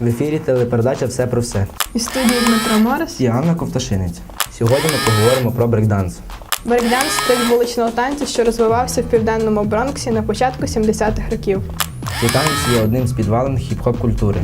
В ефірі телепередача Все про все. І студії Дмитро Морис. І Анна Ковташинець. Сьогодні ми поговоримо про брейкданс. Брейкданс тип вуличного танцю, що розвивався в південному Бронксі на початку 70-х років. Цей танець є одним з підвалин хіп-хоп культури.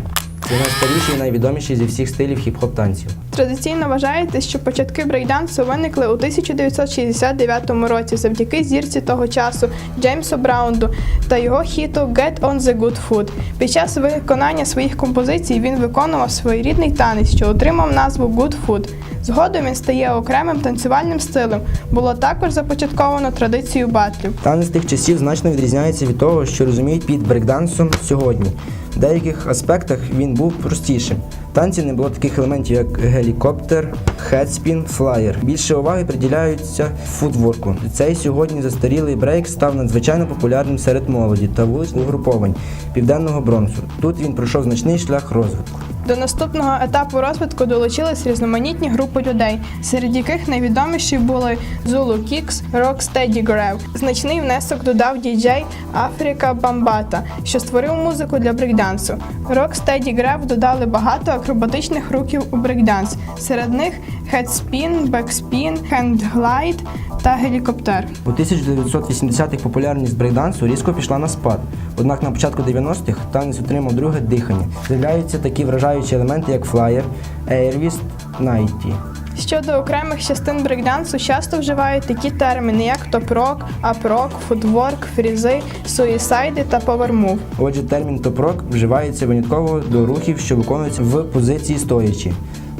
Це найстаріший і найвідоміший зі всіх стилів хіп-хоп танців. Традиційно вважається, що початки брейкдансу виникли у 1969 році завдяки зірці того часу Джеймсу Браунду та його хіту Get on the Good Foot. Під час виконання своїх композицій він виконував своєрідний танець, що отримав назву Good Foot. Згодом він стає окремим танцювальним стилем. Було також започатковано традицію батлів. Танець тих часів значно відрізняється від того, що розуміють під брейкдансом сьогодні. В деяких аспектах він був простішим. В танці не було таких елементів, як гелікоптер, хедспін, флаєр. Більше уваги приділяються футворку. Цей сьогодні застарілий брейк став надзвичайно популярним серед молоді та вулиць угруповань південного бронзу. Тут він пройшов значний шлях розвитку. До наступного етапу розвитку долучились різноманітні групи людей, серед яких найвідоміші були Zulu Kicks, Rocksteady Grave. Значний внесок додав діджей Африка Бамбата, що створив музику для брейкдансу. Rocksteady Grave додали багато акробатичних рухів у брейкданс. Серед них хедспін, бекспін, хендглайд та гелікоптер. У 1980-х популярність брейкдансу різко пішла на спад. Однак на початку 90-х танець отримав друге дихання. З'являються такі вражаючі елементи, як флаєр, ейрвіст, найті. Щодо окремих частин брейкдансу часто вживають такі терміни, як топ-рок, ап-рок, футворк, фрізи, суїсайди та повермув. Отже, термін топ-рок вживається винятково до рухів, що виконуються в позиції стоячи.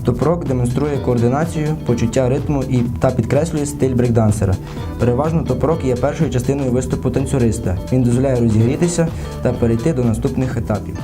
Топ-рок демонструє координацію, почуття ритму і та підкреслює стиль брейкдансера. Переважно топ-рок є першою частиною виступу танцюриста. Він дозволяє розігрітися та перейти до наступних етапів.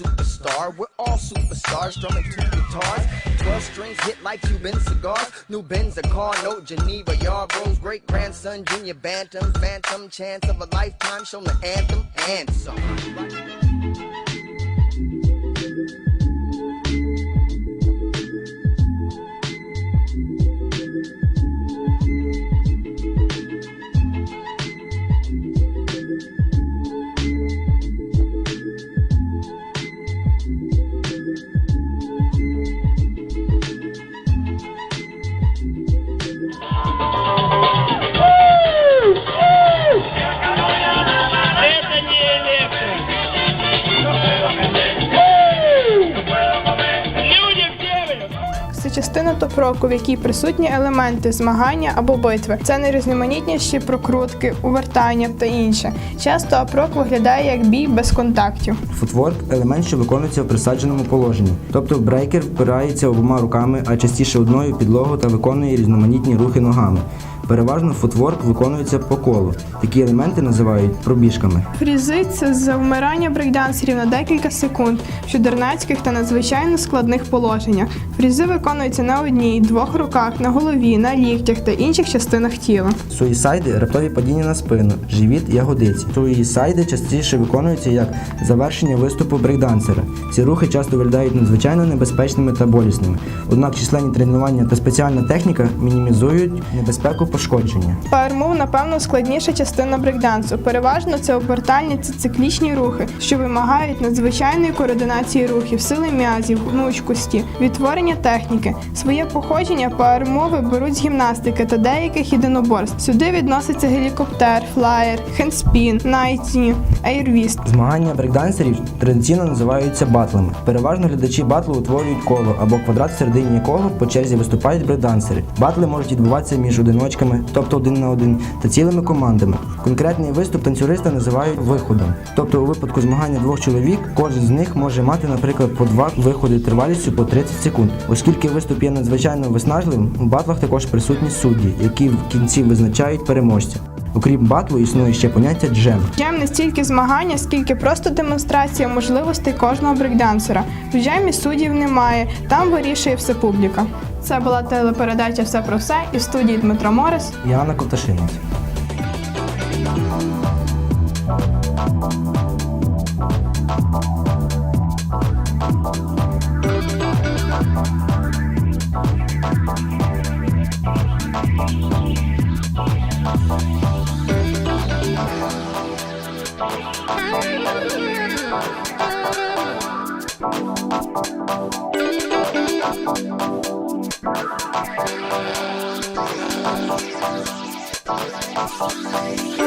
Superstar. We're all superstars, drumming two guitars. 12 strings hit like Cuban cigars. New Benz, a car, no Geneva. Yarbrough's great grandson, Junior Bantam. Phantom chance of a lifetime, show the anthem and Це частина топ-року, в якій присутні елементи змагання або битви. Це найрізноманітніші прокрутки, увертання та інше. Часто апрок виглядає як бій без контактів. Футворк елемент, що виконується в присадженому положенні. Тобто брейкер впирається обома руками, а частіше одною підлогу та виконує різноманітні рухи ногами. Переважно футворк виконується по колу. Такі елементи називають пробіжками. Фрізи це завмирання брейкдансерів на декілька секунд в чудернацьких та надзвичайно складних положеннях. Фрізи виконуються на одній, двох руках, на голові, на ліктях та інших частинах тіла. Суїсайди раптові падіння на спину, живіт, ягодиці. Суїсайди частіше виконуються як завершення виступу брейкдансера. Ці рухи часто виглядають надзвичайно небезпечними та болісними. Однак численні тренування та спеціальна техніка мінімізують небезпеку пошкодження. Пауермув, напевно, складніша частина брейкдансу. Переважно це обертальні та циклічні рухи, що вимагають надзвичайної координації рухів, сили м'язів, гнучкості, відтворення техніки. Своє походження пауермови беруть з гімнастики та деяких єдиноборств. Сюди відноситься гелікоптер, флаєр, хендспін, найті, ейрвіст. Змагання брейкдансерів традиційно називаються батлами. Переважно глядачі батлу утворюють коло або квадрат, всередині якого по черзі виступають брейкдансери. Батли можуть відбуватися між одиночками, тобто один на один, та цілими командами. Конкретний виступ танцюриста називають виходом. Тобто, у випадку змагання двох чоловік, кожен з них може мати, наприклад, по два виходи тривалістю по 30 секунд. Оскільки виступ є надзвичайно виснажливим, у батлах також присутні судді, які в кінці визначають переможця. Окрім батлу, існує ще поняття джем. Джем не стільки змагання, скільки просто демонстрація можливостей кожного брейкдансера. В джемі суддів немає, там вирішує все публіка. Це була телепередача Все про все і в студії Дмитро Морис. І Анна Ковташинець. Thank